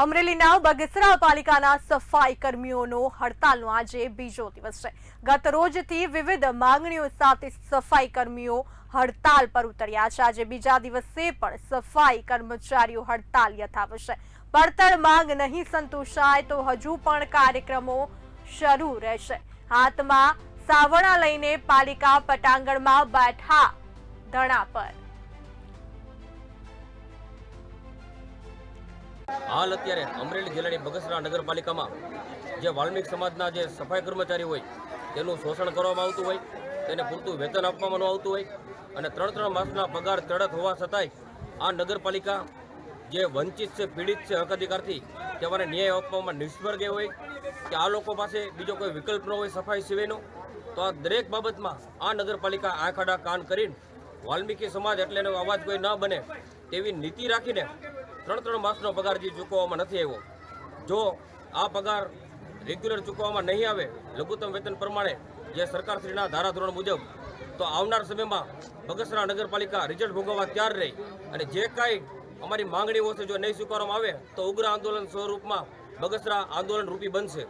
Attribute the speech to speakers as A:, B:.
A: અમરેલીના બગસરા પાલિકાના સફાઈ કર્મીઓનો હડતાલનો આજે બીજો દિવસ છે. ગત રોજથી વિવિધ માંગણીઓ સાથે સફાઈ કર્મીઓ હડતાલ પર ઉતર્યા છે. આજે બીજા દિવસે પણ સફાઈ કર્મચારીઓ હડતાલ યથાવત છે. પડતર માંગ નહીં સંતોષાય તો હજુ પણ કાર્યક્રમો શરૂ રહેશે. હાથમાં સાવણા લઈને પાલિકા પટાંગણમાં બેઠા ધણા પર.
B: હાલ અત્યારે અમરેલી જિલ્લાની બગસરા નગરપાલિકામાં જે વાલ્મીક સમાજના જે સફાઈ કર્મચારી હોય, તેનું શોષણ કરવામાં આવતું હોય, તેને પૂરતું વેતન આપવામાં આવતું હોય અને ત્રણ ત્રણ માસના પગાર ચડત હોવા છતાંય આ નગરપાલિકા જે વંચિત છે, પીડિત છે, હક અધિકારથી તેમને ન્યાય આપવામાં નિષ્ફળ ગઈ હોય કે આ લોકો પાસે બીજો કોઈ વિકલ્પ ન હોય સફાઈ સિવાયનો તો આ દરેક બાબતમાં આ નગરપાલિકા આંખ આડા કાન કરીને વાલ્મીકી સમાજ એટલે એનો અવાજ કોઈ ન બને તેવી નીતિ રાખીને ત્રણ ત્રણ માસનો પગાર જે ચૂકવવામાં નથી આવ્યો. જો આ પગાર રેગ્યુલર ચૂકવવામાં નહીં આવે, લઘુત્તમ વેતન પ્રમાણે જે સરકારશ્રીના ધારાધોરણ મુજબ, તો આવનાર સમયમાં બગસરા નગરપાલિકા રિઝલ્ટ ભોગવવા તૈયાર રહી અને જે કાંઈ અમારી માંગણીઓ છે જો નહીં સ્વીકારવામાં આવે, તો ઉગ્ર આંદોલન સ્વરૂપમાં બગસરા આંદોલન રૂપી બનશે.